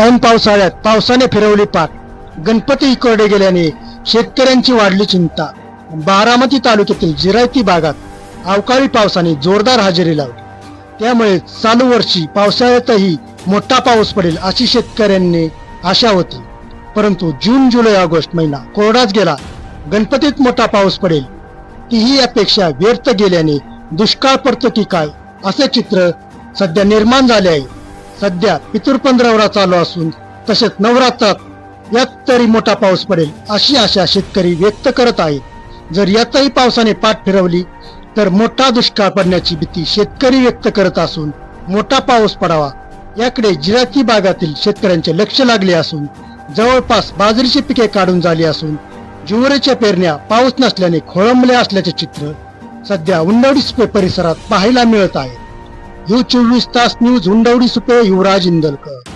ऐन पावसाळ्यात पावसाने फिरवली पाठ गणपती इकडे गेल्याने शेतकऱ्यांची वाढली चिंता. बारामती तालुक्यातील जिरायती भागात अवकाळी पावसाने जोरदार हजेरी लावली. त्यामुळे चालू वर्षी पावसाळ्यातही मोठा पाऊस पडेल अशी शेतकऱ्यांनी आशा होती. परंतु जून जुलै ऑगस्ट महिना कोरडाच गेला. गणपतीत मोठा पाऊस पडेल. तीही अपेक्षा व्यर्थ गेल्याने दुष्काळ पडतो की काय असे चित्र सध्या निर्माण झाले आहे. सध्या पितृपंधरवडा चालू असून तसेच नवरात्रात यात तरी मोठा पाऊस पडेल अशी आशा शेतकरी व्यक्त करत आहेत. जर यातही पावसाने पाठ फिरवली तर मोठा दुष्काळ पडण्याची भीती शेतकरी व्यक्त करत असून मोठा पाऊस पडावा याकडे जिराती भागातील शेतकऱ्यांचे लक्ष लागले असून जवळपास बाजरीची पिके काढून झाली असून जुवरेच्या पेरण्या पाऊस नसल्याने खोळंबले असल्याचे चित्र सध्या उंडवडीस परिसरात पाहायला मिळत आहे. यू चोवीस तास न्यूज हुंडवडी सुपे युवराज इंदलकर.